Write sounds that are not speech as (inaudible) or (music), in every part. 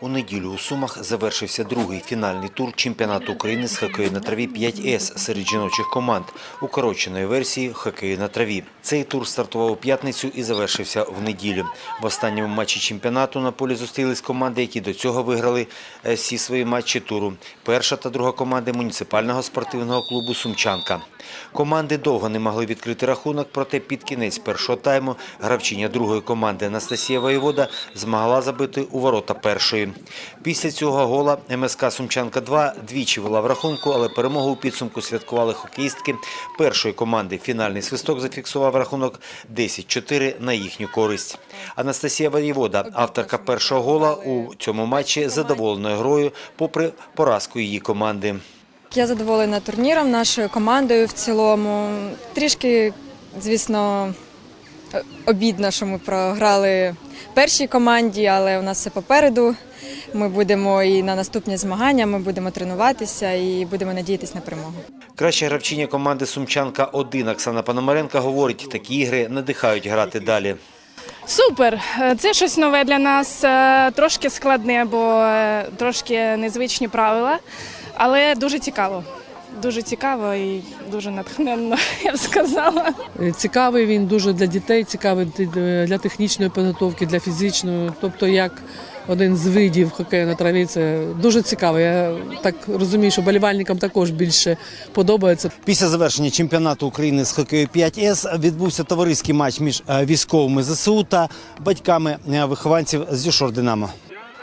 У неділю у Сумах завершився другий фінальний тур чемпіонату України з хокею на траві 5С серед жіночих команд укороченої версії хокею на траві. Цей тур стартував у п'ятницю і завершився в неділю. В останньому матчі чемпіонату на полі зустрілись команди, які до цього виграли е, всі свої матчі туру. Перша та друга команди муніципального спортивного клубу Сумчанка. Команди довго не могли відкрити рахунок, проте під кінець першого тайму гравчиня другої команди Анастасія Воєвода змогла забити у ворота першої. Після цього гола МСК Сумчанка-2 двічі вела в рахунку, але перемогу у підсумку святкували хокеїстки першої команди. Фінальний свисток зафіксував рахунок 10-4 на їхню користь. Анастасія Воєвода, авторка першого гола у цьому матчі, задоволеною грою, попри поразку її команди. Я задоволена турніром, нашою командою в цілому. Трішки, звісно, обідно, що ми програли першій команді, але у нас все попереду. Ми будемо і на наступні змагання, ми будемо тренуватися і будемо надіятися на перемогу. Краща гравчиня команди Сумчанка 1 Оксана Пономаренка говорить, такі ігри надихають грати далі. Супер! Це щось нове для нас, е, трошки складне, бо е, трошки незвичні правила, але дуже цікаво. Дуже цікаво і дуже натхненно, (laughs) я б сказала. Е, Цікавий він дуже для дітей, цікавий для технічної підготовки, для фізичної. Тобто, як один з видів хокею на траві, це дуже цікаво. Я так розумію, що болівальникам також більше подобається. Після завершення чемпіонату України з хокею 5С відбувся товариський матч між е, військовими ЗСУ та батьками е, вихованців з Юшор Динамо.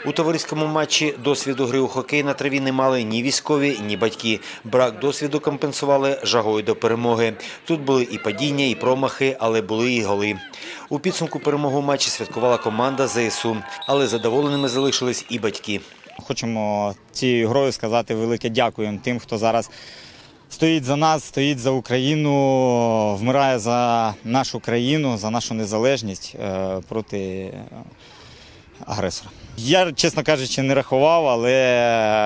У товариському матчі досвіду гри у хокей на траві не мали ні військові, ні батьки. Брак досвіду компенсували жагою до перемоги. Тут були і падіння, і промахи, але були і голи. У підсумку перемогу матчі святкувала команда ЗСУ, але задоволеними залишились і батьки. Хочемо цією грою сказати велике дякуємо тим, хто зараз стоїть за нас, стоїть за Україну, вмирає за нашу країну, за нашу незалежність е, проти е, агресора. Я, чесно кажучи, не рахував, але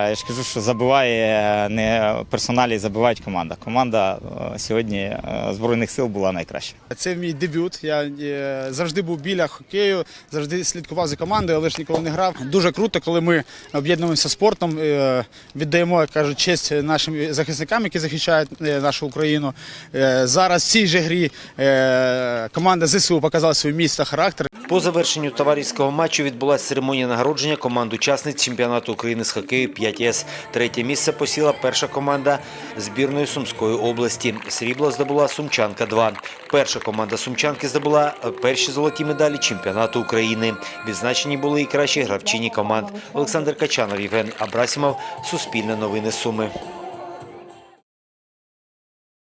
я ж кажу, що забиває не персоналі, забивають команда. Команда е, сьогодні е, Збройних сил була найкраща. Це мій дебют. Я е, завжди був біля хокею, завжди слідкував за командою, але ж ніколи не грав. Дуже круто, коли ми об'єднуємося спортом, е, віддаємо, як кажуть, честь нашим захисникам, які захищають е, нашу Україну. Е, Зараз в цій же грі е, команда ЗСУ показала свій місць та характер. По завершенню товариського матчу відбулася церемонія нагородження команд учасниць чемпіонату України з хокею 5С. Третє місце посіла перша команда збірної Сумської області. Срібло здобула Сумчанка 2. Перша команда Сумчанки здобула перші золоті медалі чемпіонату України. Відзначені були і кращі гравчині команд. Олександр Качанов, Євген Абрасімов, Суспільне новини Суми.